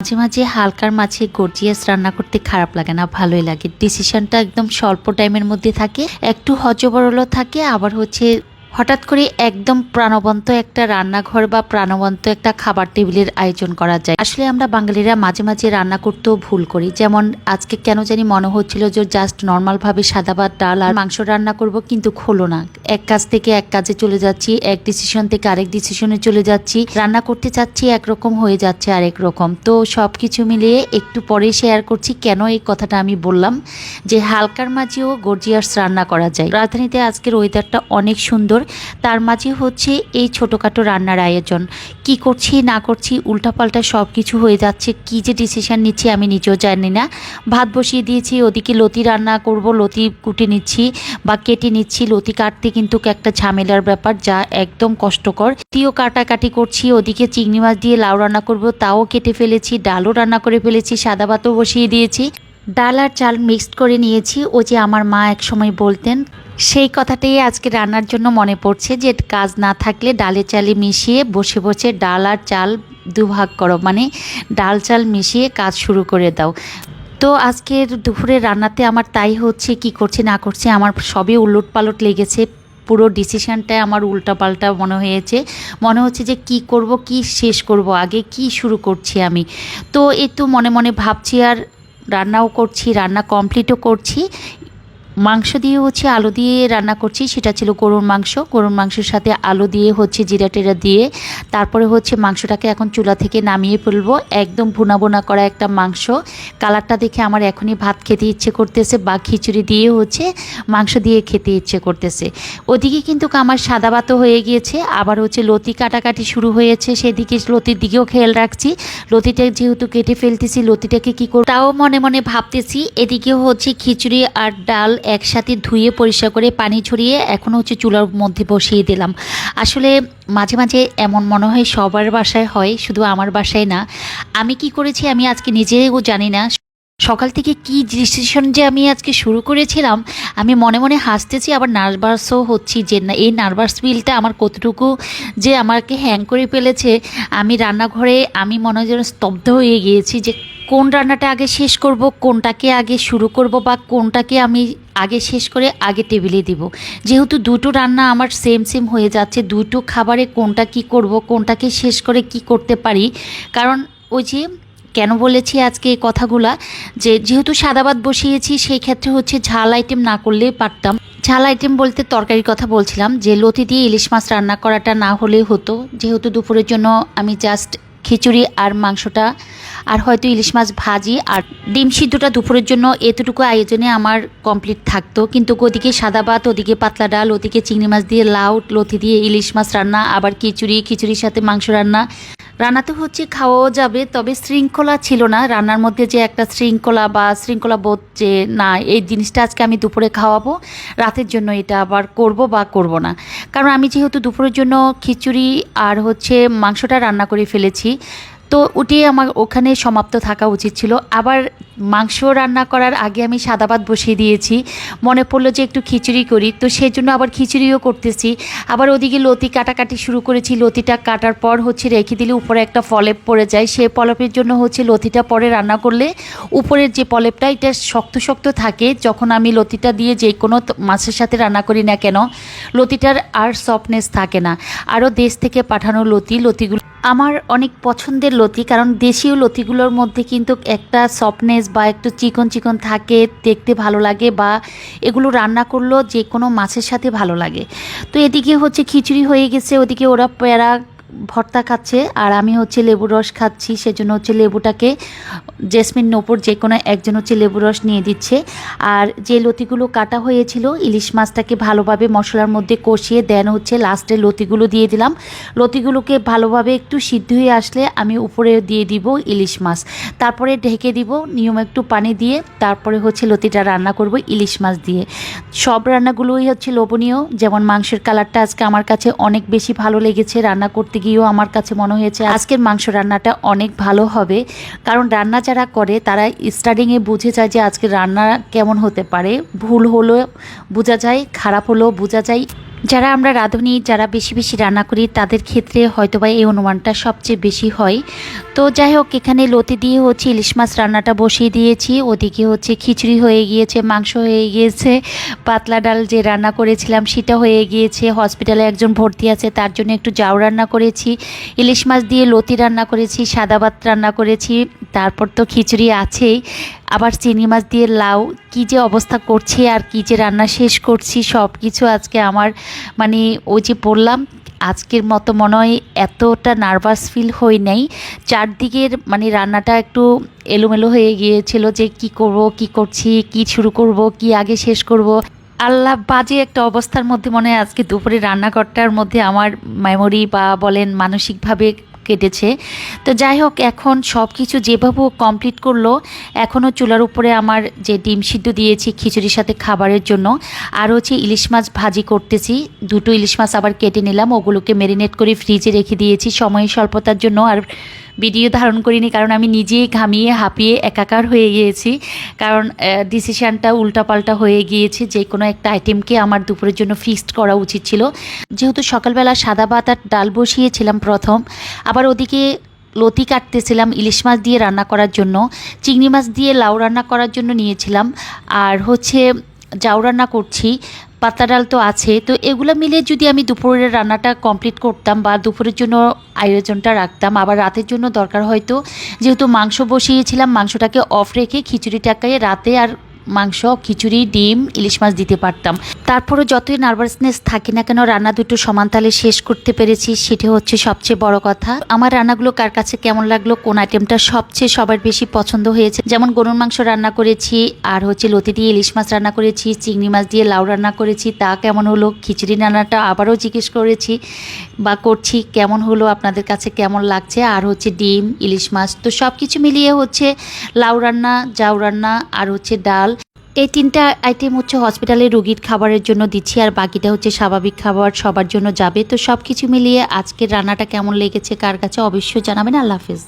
মাঝে মাঝে হালকার মাঝে গর্জিয়াস রান্না করতে খারাপ লাগে না, ভালোই লাগে। ডিসিশনটা একদম স্বল্প টাইমের মধ্যে থাকে, একটু হজবরলও থাকে, আবার হচ্ছে হঠাৎ করে একদম প্রাণবন্ত একটা রান্নাঘর বা প্রাণবন্ত একটা খাবার টেবিলের আয়োজন করা যায়। আসলে আমরা বাঙালিরা মাঝে মাঝে রান্না করতেও ভুল করি। যেমন, আজকে কেন জানি মনে হচ্ছিল যে জাস্ট নর্মালভাবে সাদা ভাত, ডাল আর মাংস রান্না করব, কিন্তু হলো না। এক কাজ থেকে এক কাজে চলে যাচ্ছি, এক ডিসিশন থেকে আরেক ডিসিশনে চলে যাচ্ছি। রান্না করতে চাচ্ছি একরকম, হয়ে যাচ্ছে আরেক রকম। তো সব কিছু মিলিয়ে একটু পরে শেয়ার করছি কেন এই কথাটা আমি বললাম যে, হালকার মাঝেও গর্জিয়াস রান্না করা যায়। রাজধানীতে আজকের ওয়েদারটা অনেক সুন্দর। তার মাঝে হচ্ছে এই ছোটোখাটো রান্নার আয়োজন। কি করছি, না করছি, উল্টাপাল্টা সব কিছু হয়ে যাচ্ছে। কি যে ডিসিশন নিচ্ছি আমি নিজেও জানি না। ভাত বসিয়ে দিয়েছি, ওদিকে লতি রান্না করব, লতি কুটে নিচ্ছি বা কেটে নিচ্ছি। লতি কাটতে কিন্তু একটা ঝামেলার ব্যাপার যা একদম কষ্টকর। তিও কাটাকাটি করছি, ওদিকে চিংড়ি মাছ দিয়ে লাউ রান্না করব, তাও কেটে ফেলেছি, ডালও রান্না করে ফেলেছি, সাদা ভাতও বসিয়ে দিয়েছি। ডাল আর চাল মিক্সড করে নিয়েছি। ও যে আমার মা এক সময় বলতেন সেই কথাটাই আজকে রান্নার জন্য মনে পড়ছে যে কাজ না থাকলে ডালে চালে মিশিয়ে বসে বসে ডাল আর চাল দুভাগ করো মানে ডাল চাল মিশিয়ে কাজ শুরু করে দাও। তো আজকের দুপুরের রান্নাতে আমার তাই হচ্ছে কি করছে না করছে আমার সবই উলট পালট লেগেছে, পুরো ডিসিশনটাই আমার উল্টাপাল্টা মনে হয়েছে। মনে হচ্ছে যে কি করব, কি শেষ করব, আগে কি শুরু করছি আমি। তো এই তো মনে মনে ভাবছি আর রান্নাও করছি, রান্না কমপ্লিটও করছি। মাংস দিয়ে হচ্ছে আলু দিয়ে রান্না করছি, সেটা ছিল গরুর মাংস। গরুর মাংসের সাথে আলু দিয়ে হচ্ছে জিরা টেরা দিয়ে, তারপরে হচ্ছে মাংসটাকে এখন চুলা থেকে নামিয়ে ফেলব। একদম ভুনা ভুনা করা একটা মাংস। কালারটা দেখে আমার এখনই ভাত খেতে ইচ্ছে করতেছে বা খিচুড়ি দিয়ে হচ্ছে মাংস দিয়ে খেতে ইচ্ছে করতেছে। ওদিকে কিন্তু আমার সাদা ভাতও হয়ে গিয়েছে, আবার হচ্ছে লতি কাটাকাটি শুরু হয়েছে, সেদিকে লতির দিকেও খেয়াল রাখছি। লতিটা যেহেতু কেটে ফেলতেছি, লতিটাকে কী করব তাও মনে মনে ভাবতেছি, এদিকে হচ্ছে খিচুড়ি আর ডাল একসাথে ধুয়ে পরিষ্কার করে পানি ছড়িয়ে এখন হচ্ছে চুলার মধ্যে বসিয়ে দিলাম। আসলে মাঝে মাঝে এমন মনে হয় সবার বাসায় হয়, শুধু আমার বাসায় না। আমি কি করেছি আমি আজকে নিজেও জানি না। সকাল থেকে কি ডিসিশন যে আমি আজকে শুরু করেছিলাম, আমি মনে মনে হাসতেছি, আবার নার্ভাসও হচ্ছি যে না, এই নার্ভাস ফিলটা আমার কতটুকু যে আমাকে হ্যাং করে ফেলেছে। আমি রান্নাঘরে আমি মনে হয় যেন স্তব্ধ হয়ে গিয়েছি যে কোন রান্নাটা আগে শেষ করব, কোনটাকে আগে শুরু করব বা কোনটাকে আমি আগে শেষ করে আগে টেবিলে দিব। যেহেতু দুটো রান্না আমার সেম সেম হয়ে যাচ্ছে, দুটো খাবারে কোনটা কি করব, কোনটাকে শেষ করে কি করতে পারি, কারণ ওই যে কেন বলেছি আজকে এই কথাগুলা, যে যেহেতু সাদাবাদ বসিয়েছি, সেই ক্ষেত্রে হচ্ছে ঝাল আইটেম না করলেই পারতাম। ঝাল আইটেম বলতে তরকারির কথা বলছিলাম, যে লতি দিয়ে ইলিশ মাছ রান্না করাটা না হলেই হতো। যেহেতু দুপুরের জন্য আমি জাস্ট খিচুড়ি আর মাংসটা, আর হয়তো ইলিশ মাছ ভাজি, আর ডিম সিদ্ধটা দুপুরের জন্য এতটুকু আয়োজনে আমার কমপ্লিট থাকতো। কিন্তু ওদিকে সাদা ভাত, ওদিকে পাতলা ডাল, ওদিকে চিংড়ি মাছ দিয়ে লাউ লথি দিয়ে ইলিশ মাছ রান্না, আবার খিচুড়ি, খিচুড়ির সাথে মাংস রান্না রান্নাতে হচ্ছে, খাওয়াও যাবে, তবে শৃঙ্খলা ছিল না। রান্নার মধ্যে যে একটা শৃঙ্খলা বা শৃঙ্খলা বোধ যে না, এই জিনিসটা আজকে আমি দুপুরে খাওয়াবো, রাতের জন্য এটা আবার করব বা করব না। কারণ আমি যেহেতু দুপুরের জন্য খিচুড়ি আর হচ্ছে মাংসটা রান্না করে ফেলেছি তো ওটি আমার ওখানে সমাপ্ত থাকা উচিত ছিল। আবার মাংস রান্না করার আগে আমি সাদা ভাত বসিয়ে দিয়েছি। মনে পড়ল যে একটু খিচুড়ি করি। তো সেই জন্য আবার খিচুড়িও করতেছি। আবার ওদিকে লতি কাটাকাটি শুরু করেছি। লতিটা কাটার পর হচ্ছে রেখে দিলে উপরে একটা ফলেপ পড়ে যায়। সেই পলেপের জন্য হচ্ছে লতিটা পরে রান্না করলে উপরের যে পলেপটা, এটা শক্ত শক্ত থাকে। যখন আমি লতিটা দিয়ে যে কোনো মাছের সাথে রান্না করি না কেন, লতিটার আর সফটনেস থাকে না। আরও দেশ থেকে পাঠানো লতি, লতিগুলো আমার অনেক পছন্দের লতি, কারণ দেশীয় লতিগুলোর মধ্যে কিন্তু একটা সফটনেস বা একটু চিকন চিকন থাকে, দেখতে ভালো লাগে বা এগুলো রান্না করলেও যে কোনো মাছের সাথে ভালো লাগে। তো এদিকে হচ্ছে খিচুড়ি হয়ে গেছে, ওদিকে ওরা প্যারা ভর্তা খাচ্ছে, আর আমি হচ্ছে লেবু রস খাচ্ছি, সেজন্য হচ্ছে লেবুটাকে জেসমিন নোপর যে কোনো একজন হচ্ছে লেবু রস নিয়ে দিচ্ছে। আর যে লতিগুলো কাটা হয়েছিল, ইলিশ মাছটাকে ভালোভাবে মশলার মধ্যে কষিয়ে দেন হচ্ছে লাস্টে লতিগুলো দিয়ে দিলাম। লতিগুলোকে ভালোভাবে একটু সিদ্ধ হয়ে আসলে আমি উপরে দিয়ে দিব ইলিশ মাছ। তারপরে ঢেকে দিব, নিয়ম একটু পানি দিয়ে, তারপরে হচ্ছে লতিটা রান্না করব ইলিশ মাছ দিয়ে। সব রান্নাগুলোই হচ্ছে লোভনীয়, যেমন মাংসের কালারটা আজকে আমার কাছে অনেক বেশি ভালো লেগেছে রান্না করতে গিয়েও আমার কাছে মনে হয়েছে, আজকের মাংস রান্নাটা অনেক ভালো হবে। কারণ রান্না যারা করে, তারা স্টার্টিংয়ে বুঝে যায় যে আজকে রান্না কেমন হতে পারে। ভুল হলেও বোঝা যায়, খারাপ হলেও বোঝা যায়। যারা আমরা রাঁধুনি, যারা বেশি বেশি রান্না করি, তাদের ক্ষেত্রে হয়তোবা এই অনুমানটা সবচেয়ে বেশি হয়। তো যাই হোক, এখানে লতি দিয়ে হচ্ছে ইলিশ মাছ রান্নাটা বসিয়ে দিয়েছি। ওদিকে হচ্ছে খিচুড়ি হয়ে গিয়েছে, মাংস হয়ে গিয়েছে, পাতলা ডাল যে রান্না করেছিলাম সেটা হয়ে গিয়েছে। হসপিটালে একজন ভর্তি আছে, তার জন্য একটু জাউ রান্না করেছি। ইলিশ মাছ দিয়ে লতি রান্না করেছি, সাদা ভাত রান্না করেছি, তারপর তো খিচুড়ি আছেই। আবার চিংড়ি মাছ দিয়ে লাউ, কী যে অবস্থা করছি আর কী যে রান্না শেষ করছি সব কিছু আজকে আমার মানে ওই যে বললাম, আজকের মতো মনে হয় এতটা নার্ভাস ফিল হই নাই। চারদিকের মানে রান্নাটা একটু এলোমেলো হয়ে গিয়েছিল যে কি করব, কি করছি, কি শুরু করব, কি আগে শেষ করব। আল্লাহ বাজে একটা অবস্থার মধ্যে মনে হয় আজকে দুপুরে রান্নাঘরটার মধ্যে আমার মেমোরি বা বলেন মানসিকভাবে কেটেছে। তো যাই হোক, এখন সব কিছু যেভাবে কমপ্লিট করল এখনও চুলার উপরে আমার যে ডিম সিদ্ধ দিয়েছি খিচুড়ির সাথে খাবারের জন্য, আর হচ্ছে ইলিশ মাছ ভাজি করতেছি। দুটো ইলিশ মাছ আবার কেটে নিলাম, ওগুলোকে ম্যারিনেট করে ফ্রিজে রেখে দিয়েছি। সময় স্বল্পতার জন্য আর ভিডিও ধারণ করিনি, কারণ আমি নিজেই ঘামিয়ে, হাঁপিয়ে একাকার হয়ে গিয়েছি। কারণ ডিসিশানটা উল্টাপাল্টা হয়ে গিয়েছে, যে কোনো একটা আইটেমকে আমার দুপুরের জন্য ফিক্সড করা উচিত ছিল। যেহেতু সকালবেলা সাদা ভাত আর ডাল বসিয়েছিলাম প্রথম, আবার ওদিকে লতি কাটতেছিলাম, ইলিশ মাছ দিয়ে রান্না করার জন্য, চিংড়ি মাছ দিয়ে লাউ রান্না করার জন্য নিয়েছিলাম। আর হচ্ছে জাউ রান্না করছি পাতা ডাল তো আছে, তো এগুলো মিলে যদি আমি দুপুরের রান্নাটা কমপ্লিট করতাম বা দুপুরের জন্য আয়োজনটা রাখতাম, আবার রাতের জন্য দরকার হয়তো যেহেতু মাংস বসিয়েছিলাম, মাংসটাকে অফ রেখে খিচুড়িটাকে রাতে আর মাংস, খিচুড়ি, ডিম, ইলিশ মাছ দিতে পারতাম। তারপরে যতই নার্ভাসনেস থাকি না কেন, রান্না দুটো সমান তালে শেষ করতে পেরেছি, সেটা হচ্ছে সবচেয়ে বড় কথা। আমার রান্নাগুলো কার কাছে কেমন লাগল, কোন আইটেমটা সবচেয়ে সবার বেশি পছন্দ হয়েছে? যেমন গরুর মাংস রান্না করেছি, আর হচ্ছে লতি দিয়ে ইলিশ মাছ রান্না করেছি, চিংড়ি মাছ দিয়ে লাউ রান্না করেছি, তা কেমন হলো? খিচুড়ি রান্নাটা আবারও জিজ্ঞেস করেছি, বা করছি, কেমন হলো, আপনাদের কাছে কেমন লাগছে? আর হচ্ছে ডিম, ইলিশ মাছ, তো সব কিছু মিলিয়ে হচ্ছে লাউ রান্না, জাউ রান্না, আর হচ্ছে ডাল এই তিনটা আইটেম হচ্ছে হসপিটালে রুগীর খাবারের জন্য দিচ্ছি, আর বাকিটা হচ্ছে স্বাভাবিক খাবার, সবার জন্য যাবে। তো সব কিছু মিলিয়ে আজকের রান্নাটা কেমন লেগেছে, কার কাছে অবশ্যই জানাবেন। আল্লাহ হাফেজ।